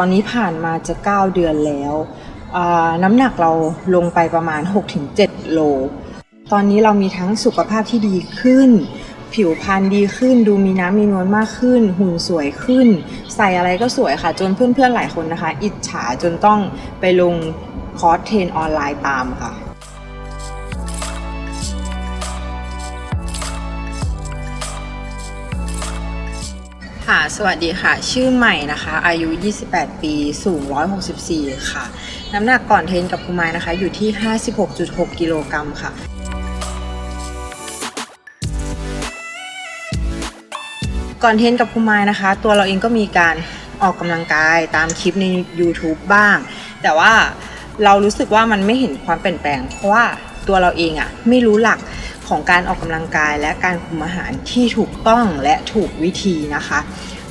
ตอนนี้ผ่านมาจะ 9 เดือนแล้ว น้ำหนักเราลงไปประมาณ 6-7 โล ตอนนี้เรามีทั้งสุขภาพที่ดีขึ้น ผิวพรรณดีขึ้น ดูมีน้ำมีนวลมากขึ้น หุ่นสวยขึ้น ใส่อะไรก็สวยค่ะ จนเพื่อนๆหลายคนนะคะ อิจฉาจนต้องไปลงคอร์สเทรนออนไลน์ตามค่ะ ค่ะ สวัสดีค่ะ ชื่อใหม่นะคะ อายุ 28 ปี สูง 164 ค่ะ น้ำหนักก่อนเทรนกับภูมายนะคะ อยู่ที่ 56.6 กิโลกรัมค่ะ ก่อนเทรนกับภูมายนะคะ ตัวเราเองก็มีการออกกำลังกายตามคลิปใน YouTube บ้าง แต่ว่าเรารู้สึกว่ามันไม่เห็นความเปลี่ยนแปลง เพราะว่า ตัวเราเองอะไม่รู้หลักของการออกกำลังกายและการคุมอาหารที่ถูกต้องและถูกวิธีนะคะ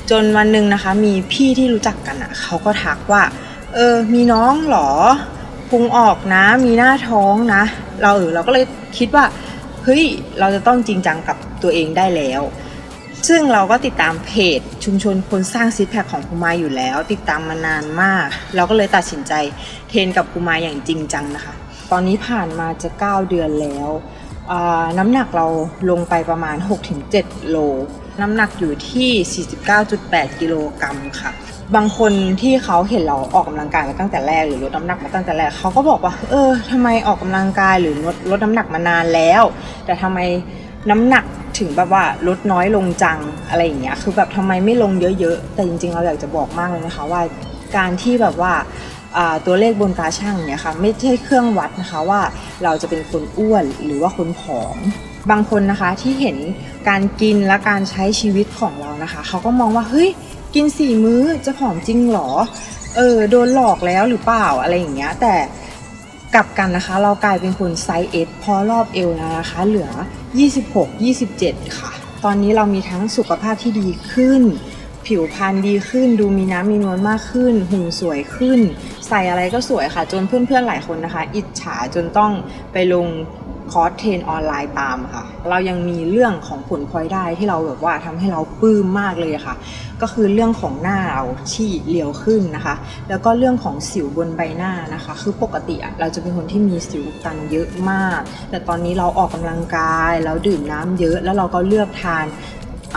จนวันหนึ่งนะคะมีพี่ที่รู้จักกันอะเขาก็ทักว่าเออมีน้องเหรอพุงออกนะ มีหน้าท้องนะ เราเออเราก็เลยคิดว่าเฮ้ยเราจะต้องจริงจังกับตัวเองได้แล้วซึ่งเราก็ติดตามเพจชุมชนคนสร้างซิทแพคของภูมาอยู่แล้ว ติดตามมานานมาก เราก็เลยตัดสินใจเทรนกับภูมาอย่างจริงจังนะคะ ตอนนี้ผ่านมาจะ 9 เดือนแล้วน้ำหนักเราลงไปประมาณ 6-7 โล น้ำหนักอยู่ที่ 49.8 กิโลกรัมค่ะ บางคนที่เขาเห็นเราออกกำลังกายมาตั้งแต่แรกหรือลดน้ำหนักมาตั้งแต่แรกเขาก็บอกว่า เออทำไมออกกำลังกายหรือลดลดน้ำหนักมานานแล้ว แต่ทำไมน้ำหนักถึงแบบว่าลดน้อยลงจังอะไรอย่างเงี้ย คือแบบทำไมไม่ลงเยอะๆ แต่จริงๆ เราอยากจะบอกมากเลยนะคะว่าการที่แบบว่า ตัวเลขบนตาช่างเนี่ยค่ะไม่ใช่เครื่องวัดนะคะว่าเราจะเป็นคนอ้วนหรือว่าคนผอม บางคนนะคะที่เห็นการกินและการใช้ชีวิตของเรานะคะเขาก็มองว่าเฮ้ยกินสี่มื้อจะผอมจริงหรอเออโดนหลอกแล้วหรือเปล่าอะไรอย่างเงี้ยแต่กลับกันนะคะ เรากลายเป็นคนไซส์เอสพอรอบเอวแล้วนะคะ เหลือ 26 27 ค่ะ ตอนนี้เรามีทั้งสุขภาพที่ดีขึ้น ผิวพรรณดีขึ้น ดูมีน้ำมีนวลมากขึ้น หุ่นสวยขึ้น ใส่อะไรก็สวยค่ะ จนเพื่อนๆหลายคนนะคะ อิจฉาจนต้องไปลงคอร์สเทรนออนไลน์ตามค่ะ เรายังมีเรื่องของผลพลอยได้ที่เราแบบว่าทำให้เราปลื้มมากเลยค่ะ ก็คือเรื่องของหน้าเราที่เรียวขึ้นนะคะ แล้วก็เรื่องของสิวบนใบหน้านะคะ คือปกติเราจะเป็นคนที่มีสิวตันเยอะมาก แต่ตอนนี้เราออกกำลังกาย เราดื่มน้ำเยอะ แล้วเราก็เลือกทาน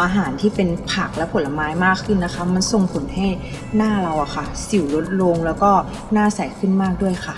อาหารที่เป็นผักและผลไม้มากขึ้นนะคะ มันส่งผลให้หน้าเราอะค่ะ สิวลดลงแล้วก็หน้าใสขึ้นมากด้วยค่ะ